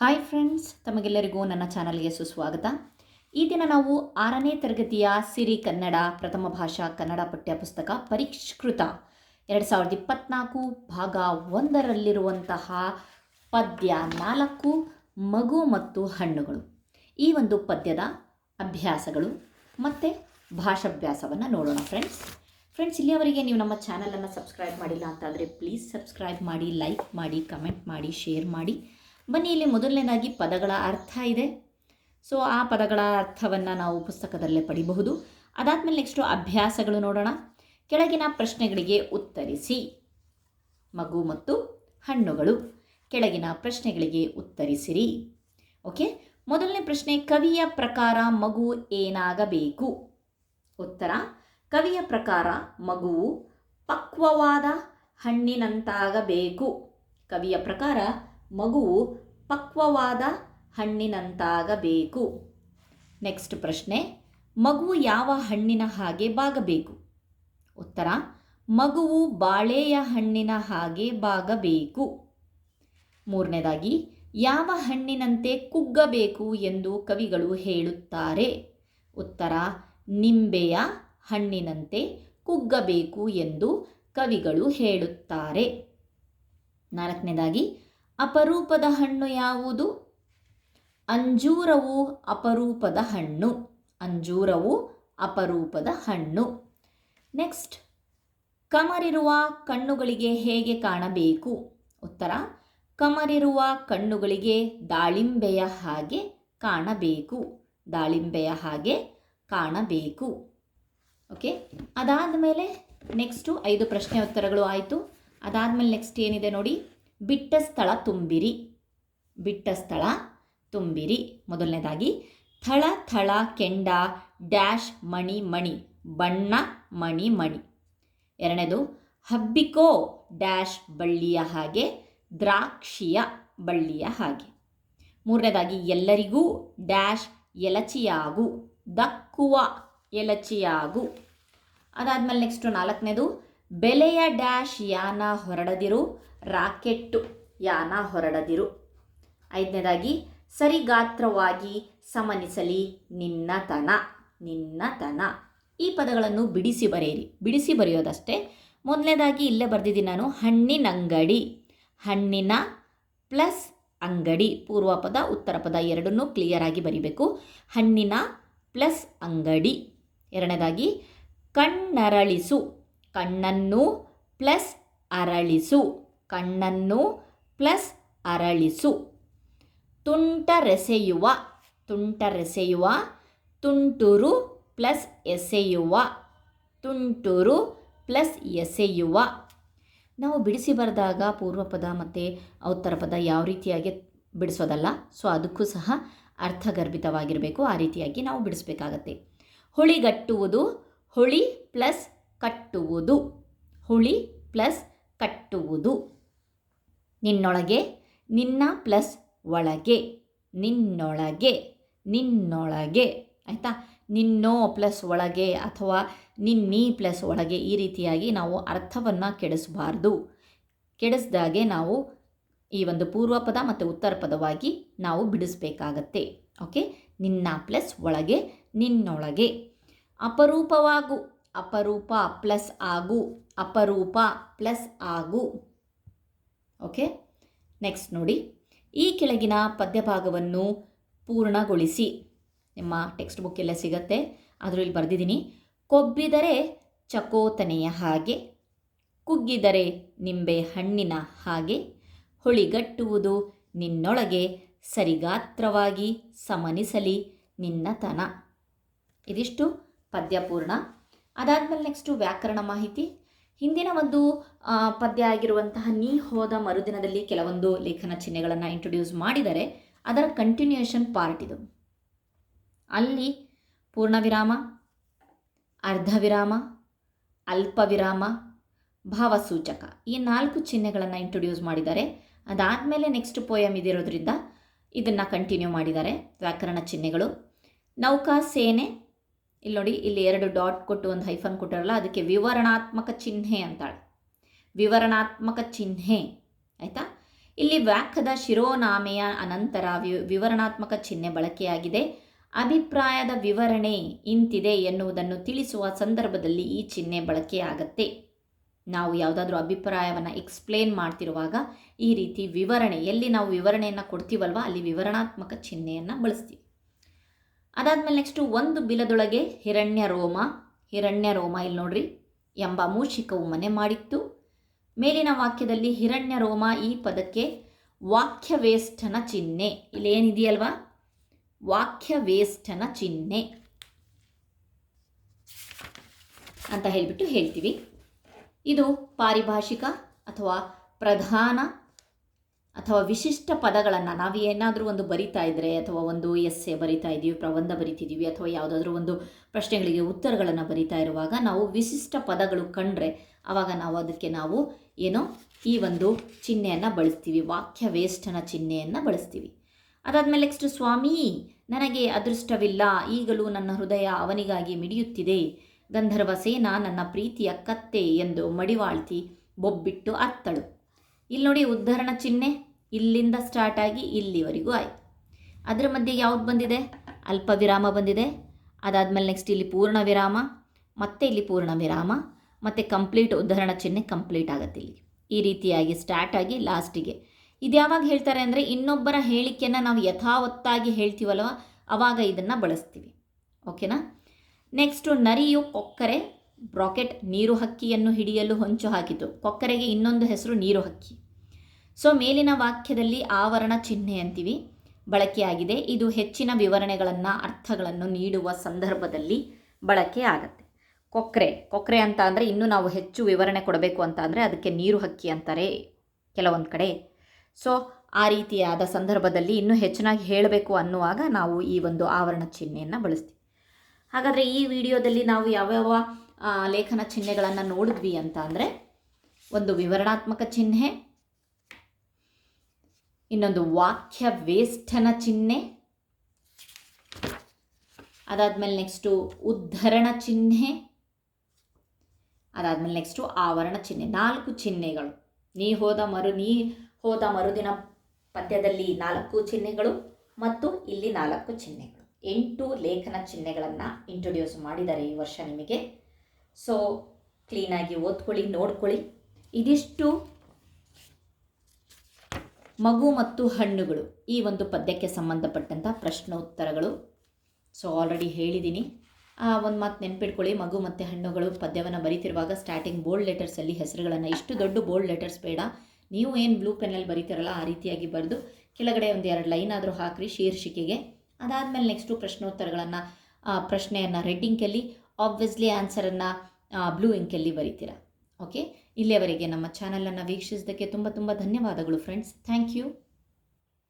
Hi friends ತಮಗೆಲ್ಲರಿಗೂ ನನ್ನ ಚಾನಲ್ಗೆ ಸುಸ್ವಾಗತ. ಈ ದಿನ ನಾವು ಆರನೇ ತರಗತಿಯ ಸಿರಿ ಕನ್ನಡ, ಪ್ರಥಮ ಭಾಷಾ ಕನ್ನಡ ಪಠ್ಯಪುಸ್ತಕ ಪರಿಷ್ಕೃತ. ಎರಡು ಸಾವಿರದ ಇಪ್ಪತ್ನಾಲ್ಕು ಭಾಗ ಒಂದರಲ್ಲಿರುವಂತಹ ಪದ್ಯ ನಾಲ್ಕು, ಮಗು ಮತ್ತು ಹಣ್ಣುಗಳು. ಈ ಒಂದು ಪದ್ಯದ ಅಭ್ಯಾಸಗಳು ಮತ್ತು ಭಾಷಾಭ್ಯಾಸವನ್ನು ನೋಡೋಣ ಫ್ರೆಂಡ್ಸ್ ಫ್ರೆಂಡ್ಸ್ ಇಲ್ಲಿಯವರೆಗೆ ನೀವು ನಮ್ಮ ಚಾನಲನ್ನು ಸಬ್ಸ್ಕ್ರೈಬ್ ಮಾಡಿಲ್ಲ ಅಂತಾದರೆ ಪ್ಲೀಸ್ ಸಬ್ಸ್ಕ್ರೈಬ್ ಮಾಡಿ ಲೈಕ್ ಮಾಡಿ ಕಮೆಂಟ್ ಮಾಡಿ ಶೇರ್ ಮಾಡಿ. ಬನ್ನಿ, ಇಲ್ಲಿ ಮೊದಲನೇದಾಗಿ ಪದಗಳ ಅರ್ಥ ಇದೆ. ಸೊ ಆ ಪದಗಳ ಅರ್ಥವನ್ನು ನಾವು ಪುಸ್ತಕದಲ್ಲೇ ಪಡಿಬಹುದು. ಅದಾದಮೇಲೆ ನೆಕ್ಸ್ಟು ಅಭ್ಯಾಸಗಳು ನೋಡೋಣ. ಕೆಳಗಿನ ಪ್ರಶ್ನೆಗಳಿಗೆ ಉತ್ತರಿಸಿ. ಮಗು ಮತ್ತು ಹಣ್ಣುಗಳು. ಕೆಳಗಿನ ಪ್ರಶ್ನೆಗಳಿಗೆ ಉತ್ತರಿಸಿರಿ. ಓಕೆ ಮೊದಲನೇ ಪ್ರಶ್ನೆ, ಕವಿಯ ಪ್ರಕಾರ ಮಗು ಏನಾಗಬೇಕು? ಉತ್ತರ, ಕವಿಯ ಪ್ರಕಾರ ಮಗುವು ಪಕ್ವವಾದ ಹಣ್ಣಿನಂತಾಗಬೇಕು. ಕವಿಯ ಪ್ರಕಾರ ಮಗುವು ಪಕ್ವವಾದ ಹಣ್ಣಿನಂತಾಗಬೇಕು. ನೆಕ್ಸ್ಟ್ ಪ್ರಶ್ನೆ ಮಗು ಯಾವ ಹಣ್ಣಿನ ಹಾಗೆ ಬಾಗಬೇಕು? ಉತ್ತರ, ಮಗುವು ಬಾಳೆಯ ಹಣ್ಣಿನ ಹಾಗೆ ಬಾಗಬೇಕು. ಮೂರನೇದಾಗಿ, ಯಾವ ಹಣ್ಣಿನಂತೆ ಕುಗ್ಗಬೇಕು ಎಂದು ಕವಿಗಳು ಹೇಳುತ್ತಾರೆ? ಉತ್ತರ, ನಿಂಬೆಯ ಹಣ್ಣಿನಂತೆ ಕುಗ್ಗಬೇಕು ಎಂದು ಕವಿಗಳು ಹೇಳುತ್ತಾರೆ. ನಾಲ್ಕನೇದಾಗಿ ಅಪರೂಪದ ಹಣ್ಣು ಯಾವುದು? ಅಂಜೂರವು ಅಪರೂಪದ ಹಣ್ಣು. ಅಂಜೂರವು ಅಪರೂಪದ ಹಣ್ಣು. ನೆಕ್ಸ್ಟ್, ಕಮರಿರುವ ಕಣ್ಣುಗಳಿಗೆ ಹೇಗೆ ಕಾಣಬೇಕು? ಉತ್ತರ, ಕಮರಿರುವ ಕಣ್ಣುಗಳಿಗೆ ದಾಳಿಂಬೆಯ ಹಾಗೆ ಕಾಣಬೇಕು. ದಾಳಿಂಬೆಯ ಹಾಗೆ ಕಾಣಬೇಕು. ಓಕೆ ಅದಾದ ಮೇಲೆ ನೆಕ್ಸ್ಟು ಐದು ಪ್ರಶ್ನೆ ಉತ್ತರಗಳು ಆಯಿತು. ಅದಾದಮೇಲೆ ನೆಕ್ಸ್ಟ್ ಏನಿದೆ ನೋಡಿ? ಬಿಟ್ಟ ಸ್ಥಳ ತುಂಬಿರಿ. ಬಿಟ್ಟ ಸ್ಥಳ ತುಂಬಿರಿ. ಮೊದಲನೇದಾಗಿ, ಥಳ ಥಳ, ಕೆಂಡ, ಡ್ಯಾಶ್, ಮಣಿ ಮಣಿ, ಬಣ್ಣ, ಮಣಿ ಮಣಿ. ಎರಡನೇದು, ಹಬ್ಬಿಕೋ, ಡ್ಯಾಶ್, ಬಳ್ಳಿಯ ಹಾಗೆ, ದ್ರಾಕ್ಷಿಯ ಬಳ್ಳಿಯ ಹಾಗೆ. ಮೂರನೇದಾಗಿ, ಎಲ್ಲರಿಗೂ ಡ್ಯಾಶ್, ಎಲಚಿಯಾಗು, ದಕ್ಕುವ ಎಲಚಿಯಾಗು. ಅದಾದಮೇಲೆ ನೆಕ್ಸ್ಟು ನಾಲ್ಕನೇದು, ಬೆಲೆಯ ಡ್ಯಾಶ್ ಯಾನ ಹೊರಡದಿರು ರಾಕೆಟ್ಟು ಯಾನ ಹೊರಡದಿರು. ಐದನೇದಾಗಿ, ಸರಿಗಾತ್ರವಾಗಿ ಸಮನಿಸಲಿ ನಿನ್ನತನ ನಿನ್ನತನ ಈ ಪದಗಳನ್ನು ಬಿಡಿಸಿ ಬರೆಯಿರಿ. ಬಿಡಿಸಿ ಬರೆಯೋದಷ್ಟೇ. ಮೊದಲನೇದಾಗಿ, ಇಲ್ಲೇ ಬರೆದಿದ್ದೀನಿ ನಾನು ಹಣ್ಣಿನಂಗಡಿ ಹಣ್ಣಿನ ಪ್ಲಸ್ ಅಂಗಡಿ. ಪೂರ್ವ ಪದ ಉತ್ತರ ಪದ ಎರಡನ್ನೂ ಕ್ಲಿಯರ್ ಆಗಿ ಬರಿಬೇಕು. ಹಣ್ಣಿನ ಪ್ಲಸ್ ಅಂಗಡಿ. ಎರಡನೇದಾಗಿ, ಕಣ್ಣರಳಿಸು. ಕಣ್ಣನ್ನು ಪ್ಲಸ್ ಅರಳಿಸು. ಕಣ್ಣನ್ನು ಪ್ಲಸ್ ಅರಳಿಸು. ತುಂಟರೆಸೆಯುವ ತುಂಟರೆಸೆಯುವ, ತುಂಟುರು ಪ್ಲಸ್ ಎಸೆಯುವ, ತುಂಟುರು ಪ್ಲಸ್ ಎಸೆಯುವ. ನಾವು ಬಿಡಿಸಿ ಬರೆದಾಗ ಪೂರ್ವ ಪದ ಮತ್ತು ಔತ್ತರ ಪದ ಯಾವ ರೀತಿಯಾಗಿ ಬಿಡಿಸೋದಲ್ಲ, ಸೊ ಅದಕ್ಕೂ ಸಹ ಅರ್ಥಗರ್ಭಿತವಾಗಿರಬೇಕು, ಆ ರೀತಿಯಾಗಿ ನಾವು ಬಿಡಿಸಬೇಕಾಗತ್ತೆ. ಹುಳಿಗಟ್ಟುವುದು ಹುಳಿ ಪ್ಲಸ್ ಕಟ್ಟುವುದು, ಹುಳಿ ಪ್ಲಸ್ ಕಟ್ಟುವುದು. ನಿನ್ನೊಳಗೆ, ನಿನ್ನ ಪ್ಲಸ್ ಒಳಗೆ, ನಿನ್ನೊಳಗೆ ನಿನ್ನೊಳಗೆ. ಆಯಿತಾ? ನಿನ್ನೋ ಪ್ಲಸ್ ಒಳಗೆ ಅಥವಾ ನಿನ್ನೀ ಪ್ಲಸ್ ಒಳಗೆ ಈ ರೀತಿಯಾಗಿ ನಾವು ಅರ್ಥವನ್ನು ಕೆಡಿಸಬಾರ್ದು. ಕೆಡಿಸ್ದಾಗೆ ನಾವು ಈ ಒಂದು ಪೂರ್ವ ಪದ ಮತ್ತು ಉತ್ತರ ಪದವಾಗಿ ನಾವು ಬಿಡಿಸಬೇಕಾಗತ್ತೆ. ಓಕೆ? ನಿನ್ನ ಪ್ಲಸ್ ಒಳಗೆ, ನಿನ್ನೊಳಗೆ. ಅಪರೂಪವಾಗು, ಅಪರೂಪ ಪ್ಲಸ್ ಆಗು, ಅಪರೂಪ ಪ್ಲಸ್ ಆಗು. ಓಕೆ ನೆಕ್ಸ್ಟ್ ನೋಡಿ. ಈ ಕೆಳಗಿನ ಪದ್ಯಭಾಗವನ್ನು ಪೂರ್ಣಗೊಳಿಸಿ. ನಿಮ್ಮ ಟೆಕ್ಸ್ಟ್ ಬುಕ್ ಎಲ್ಲ ಸಿಗತ್ತೆ. ಅದರಲ್ಲಿ ಬರೆದಿದ್ದೀನಿ. ಕೊಬ್ಬಿದರೆ ಚಕೋತನೆಯ ಹಾಗೆ, ಕುಗ್ಗಿದರೆ ನಿಂಬೆ ಹಣ್ಣಿನ ಹಾಗೆ, ಹುಳಿಗಟ್ಟುವುದು ನಿನ್ನೊಳಗೆ ಸರಿಗಾತ್ರವಾಗಿ ಸಮನಿಸಲಿ ನಿನ್ನತನ ಇದಿಷ್ಟು ಪದ್ಯಪೂರ್ಣ ಅದಾದಮೇಲೆ ನೆಕ್ಸ್ಟು ವ್ಯಾಕರಣ ಮಾಹಿತಿ. ಹಿಂದಿನ ಒಂದು ಪದ್ಯ ಆಗಿರುವಂತಹ ನೀ ಹೋದ ಮರುದಿನದಲ್ಲಿ ಕೆಲವೊಂದು ಲೇಖನ ಚಿಹ್ನೆಗಳನ್ನು ಇಂಟ್ರೊಡ್ಯೂಸ್ ಮಾಡಿದರೆ ಅದರ ಕಂಟಿನ್ಯೂಯೇಷನ್ ಪಾರ್ಟ್ ಇದು. ಅಲ್ಲಿ ಪೂರ್ಣ ವಿರಾಮ ಅರ್ಧ ವಿರಾಮ ಅಲ್ಪ ವಿರಾಮ ಭಾವಸೂಚಕ ಈ ನಾಲ್ಕು ಚಿಹ್ನೆಗಳನ್ನು ಇಂಟ್ರೊಡ್ಯೂಸ್ ಮಾಡಿದ್ದಾರೆ ಅದಾದಮೇಲೆ ನೆಕ್ಸ್ಟ್ ಪೋಯಮ್ ಇದಿರೋದ್ರಿಂದ ಇದನ್ನು ಕಂಟಿನ್ಯೂ ಮಾಡಿದ್ದಾರೆ ವ್ಯಾಕರಣ ಚಿಹ್ನೆಗಳು. ನೌಕಾ ಸೇನೆ ಇಲ್ಲಿ ನೋಡಿ, ಇಲ್ಲಿ ಎರಡು ಡಾಟ್ ಕೊಟ್ಟು ಒಂದು ಹೈಫನ್ ಕೊಟ್ಟಾರಲ್ಲ, ಅದಕ್ಕೆ ವಿವರಣಾತ್ಮಕ ಚಿಹ್ನೆ ಅಂತಾಳೆ. ವಿವರಣಾತ್ಮಕ ಚಿಹ್ನೆ, ಆಯಿತಾ? ಇಲ್ಲಿ ವ್ಯಾಖ್ಯದ ಶಿರೋನಾಮೆಯ ಅನಂತರ ವಿವರಣಾತ್ಮಕ ಚಿಹ್ನೆ ಬಳಕೆಯಾಗಿದೆ. ಅಭಿಪ್ರಾಯದ ವಿವರಣೆ ಇಂತಿದೆ ಎನ್ನುವುದನ್ನು ತಿಳಿಸುವ ಸಂದರ್ಭದಲ್ಲಿ ಈ ಚಿಹ್ನೆ ಬಳಕೆಯಾಗತ್ತೆ. ನಾವು ಯಾವುದಾದ್ರೂ ಅಭಿಪ್ರಾಯವನ್ನು ಎಕ್ಸ್ಪ್ಲೇನ್ ಮಾಡ್ತಿರುವಾಗ ಈ ರೀತಿ ವಿವರಣೆ, ಎಲ್ಲಿ ನಾವು ವಿವರಣೆಯನ್ನು ಕೊಡ್ತೀವಲ್ವ, ಅಲ್ಲಿ ವಿವರಣಾತ್ಮಕ ಚಿಹ್ನೆಯನ್ನು ಬಳಸ್ತೀವಿ. ಅದಾದಮೇಲೆ ನೆಕ್ಸ್ಟು ಒಂದು ಬಿಲದೊಳಗೆ ಹಿರಣ್ಯ ರೋಮ ಹಿರಣ್ಯ ರೋಮ ಇಲ್ಲಿ ನೋಡ್ರಿ, ಎಂಬ ಮೂಷಿಕವು ಮನೆ ಮಾಡಿತ್ತು. ಮೇಲಿನ ವಾಕ್ಯದಲ್ಲಿ ಹಿರಣ್ಯ ರೋಮ ಈ ಪದಕ್ಕೆ ವಾಕ್ಯವೇಷ್ಟನ ಚಿಹ್ನೆ. ಇಲ್ಲಿ ಏನಿದೆಯಲ್ವಾ ವಾಕ್ಯವೇಷ್ಟನ ಚಿಹ್ನೆ ಅಂತ ಹೇಳಿಬಿಟ್ಟು ಹೇಳ್ತೀವಿ. ಇದು ಪಾರಿಭಾಷಿಕ ಅಥವಾ ಪ್ರಧಾನ ಅಥವಾ ವಿಶಿಷ್ಟ ಪದಗಳನ್ನು ನಾವು ಏನಾದರೂ ಒಂದು ಬರಿತಾ ಇದ್ದರೆ ಅಥವಾ ಒಂದು ಎಸ್ಸೆ ಬರಿತಾ ಇದ್ದೀವಿ ಪ್ರಬಂಧ ಬರಿತಿದ್ದೀವಿ ಅಥವಾ ಯಾವುದಾದ್ರೂ ಒಂದು ಪ್ರಶ್ನೆಗಳಿಗೆ ಉತ್ತರಗಳನ್ನು ಬರಿತಾ ಇರುವಾಗ ನಾವು ವಿಶಿಷ್ಟ ಪದಗಳು ಕಂಡ್ರೆ ಆವಾಗ ನಾವು ಅದಕ್ಕೆ ನಾವು ಏನೋ ಈ ಒಂದು ಚಿಹ್ನೆಯನ್ನು ಬಳಸ್ತೀವಿ, ವಾಕ್ಯ ವೇಷ್ಟನ ಚಿಹ್ನೆಯನ್ನು ಬಳಸ್ತೀವಿ. ಅದಾದಮೇಲೆ ನೆಕ್ಸ್ಟ್ ಸ್ವಾಮಿ, ನನಗೆ ಅದೃಷ್ಟವಿಲ್ಲ, ಈಗಲೂ ನನ್ನ ಹೃದಯ ಅವನಿಗಾಗಿ ಮಿಡಿಯುತ್ತಿದೆ, ಗಂಧರ್ವ ಸೇನಾ ನನ್ನ ಪ್ರೀತಿಯ ಕತ್ತೆ ಎಂದು ಮಡಿವಾಳ್ತಿ ಬೊಬ್ಬಿಟ್ಟು ಅತ್ತಳು. ಇಲ್ಲಿ ನೋಡಿ ಉದ್ಧರಣ ಚಿಹ್ನೆ ಇಲ್ಲಿಂದ ಸ್ಟಾರ್ಟ್ ಆಗಿ ಇಲ್ಲಿವರೆಗೂ ಆಯಿತು. ಅದರ ಮಧ್ಯೆ ಯಾವ್ದು ಬಂದಿದೆ? ಅಲ್ಪ ವಿರಾಮ ಬಂದಿದೆ. ಅದಾದಮೇಲೆ ನೆಕ್ಸ್ಟ್ ಇಲ್ಲಿ ಪೂರ್ಣ ವಿರಾಮ, ಮತ್ತೆ ಇಲ್ಲಿ ಪೂರ್ಣ ವಿರಾಮ, ಮತ್ತು ಕಂಪ್ಲೀಟ್ ಉದ್ಧರಣ ಚಿಹ್ನೆ ಕಂಪ್ಲೀಟ್ ಆಗುತ್ತೆ ಇಲ್ಲಿ. ಈ ರೀತಿಯಾಗಿ ಸ್ಟಾರ್ಟ್ ಆಗಿ ಲಾಸ್ಟಿಗೆ ಇದು ಯಾವಾಗ ಹೇಳ್ತಾರೆ ಅಂದರೆ ಇನ್ನೊಬ್ಬರ ಹೇಳಿಕೆಯನ್ನು ನಾವು ಯಥಾವತ್ತಾಗಿ ಹೇಳ್ತೀವಲ್ವ ಆವಾಗ ಇದನ್ನು ಬಳಸ್ತೀವಿ. ಓಕೆನಾ ನೆಕ್ಸ್ಟು ನರಿಯು ಕೊಕ್ಕರೆ, ಬ್ರಾಕೆಟ್ ನೀರು ಹಕ್ಕಿಯನ್ನು ಹಿಡಿಯಲು ಹೊಂಚು ಹಾಕಿತು. ಕೊಕ್ಕರೆಗೆ ಇನ್ನೊಂದು ಹೆಸರು ನೀರು ಹಕ್ಕಿ. ಸೊ ಮೇಲಿನ ವಾಕ್ಯದಲ್ಲಿ ಆವರಣ ಚಿಹ್ನೆ ಅಂತೀವಿ. ಬಳಕೆಯಾಗಿದೆ. ಇದು ಹೆಚ್ಚಿನ ವಿವರಣೆಗಳನ್ನು, ಅರ್ಥಗಳನ್ನು ನೀಡುವ ಸಂದರ್ಭದಲ್ಲಿ ಬಳಕೆ ಆಗತ್ತೆ. ಕೊಕ್ರೆ ಕೊಕ್ರೆ ಅಂತ ಅಂದರೆ ಇನ್ನೂ ನಾವು ಹೆಚ್ಚು ವಿವರಣೆ ಕೊಡಬೇಕು ಅಂತ ಅಂದರೆ ಅದಕ್ಕೆ ನೀರು ಹಕ್ಕಿ ಅಂತಾರೆ ಕೆಲವೊಂದು ಕಡೆ. ಸೊ ಆ ರೀತಿಯಾದ ಸಂದರ್ಭದಲ್ಲಿ ಇನ್ನೂ ಹೆಚ್ಚಿನಾಗಿ ಹೇಳಬೇಕು ಅನ್ನುವಾಗ ನಾವು ಈ ಒಂದು ಆವರಣ ಚಿಹ್ನೆಯನ್ನು ಬಳಸ್ತೀವಿ. ಹಾಗಾದರೆ ಈ ವಿಡಿಯೋದಲ್ಲಿ ನಾವು ಯಾವ್ಯಾವ ಲೇಖನ ಚಿಹ್ನೆಗಳನ್ನು ನೋಡಿದ್ವಿ ಅಂತ ಅಂದರೆ ಒಂದು ವಿವರಣಾತ್ಮಕ ಚಿಹ್ನೆ ಇನ್ನೊಂದು ವಾಕ್ಯ ವೇಷ್ಟನ ಚಿಹ್ನೆ. ಅದಾದಮೇಲೆ ನೆಕ್ಸ್ಟು ಉದ್ಧರಣ ಚಿಹ್ನೆ. ಅದಾದಮೇಲೆ ನೆಕ್ಸ್ಟು ಆವರಣ ಚಿಹ್ನೆ. ನಾಲ್ಕು ಚಿಹ್ನೆಗಳು. ನೀ ಹೋದ ಮರು, ನೀ ಹೋದ ಮರುದಿನ ಪದ್ಯದಲ್ಲಿ ನಾಲ್ಕು ಚಿಹ್ನೆಗಳು ಮತ್ತು ಇಲ್ಲಿ ನಾಲ್ಕು ಚಿಹ್ನೆಗಳು. ಎಂಟು ಲೇಖನ ಚಿಹ್ನೆಗಳನ್ನು ಇಂಟ್ರೊಡ್ಯೂಸ್ ಮಾಡಿದ್ದಾರೆ ಈ ವರ್ಷ ನಿಮಗೆ. ಸೊ ಕ್ಲೀನಾಗಿ ಓದ್ಕೊಳ್ಳಿ, ನೋಡ್ಕೊಳ್ಳಿ. ಇದಿಷ್ಟು ಮಗು ಮತ್ತು ಹಣ್ಣುಗಳು ಈ ಒಂದು ಪದ್ಯಕ್ಕೆ ಸಂಬಂಧಪಟ್ಟಂಥ ಪ್ರಶ್ನೋತ್ತರಗಳು. ಸೊ ಆಲ್ರೆಡಿ ಹೇಳಿದ್ದೀನಿ ಒಂದು ಮಾತು ನೆನ್ಪಿಟ್ಕೊಳ್ಳಿ. ಮಗು ಮತ್ತು ಹಣ್ಣುಗಳು ಪದ್ಯವನ್ನು ಬರೀತಿರುವಾಗ ಸ್ಟಾರ್ಟಿಂಗ್ ಬೋಲ್ಡ್ ಲೆಟರ್ಸಲ್ಲಿ ಹೆಸರುಗಳನ್ನು, ಇಷ್ಟು ದೊಡ್ಡ ಬೋಲ್ಡ್ ಲೆಟರ್ಸ್ ಬೇಡ. ನೀವು ಏನು ಬ್ಲೂ ಪೆನ್ನಲ್ಲಿ ಬರೀತಿರಲ್ಲ ಆ ರೀತಿಯಾಗಿ ಬರೆದು ಕೆಳಗಡೆ ಒಂದು ಎರಡು ಲೈನ್ ಆದರೂ ಹಾಕ್ರಿ ಶೀರ್ಷಿಕೆಗೆ. ಅದಾದಮೇಲೆ ನೆಕ್ಸ್ಟು ಪ್ರಶ್ನೋತ್ತರಗಳನ್ನು ಪ್ರಶ್ನೆಯನ್ನು ರೆಡ್ ಇಂಕಲ್ಲಿ ಆಬ್ವಿಯಸ್ಲಿ ಆನ್ಸರನ್ನು ಬ್ಲೂ ಇಂಕಲ್ಲಿ ಬರೀತೀರಾ. ಓಕೆ ಇಲ್ಲಿಯವರೆಗೆ ನಮ್ಮ ಚಾನಲನ್ನು ವೀಕ್ಷಿಸಿದ್ದಕ್ಕೆ ತುಂಬ ತುಂಬ ಧನ್ಯವಾದಗಳು ಫ್ರೆಂಡ್ಸ್ ಥ್ಯಾಂಕ್ ಯು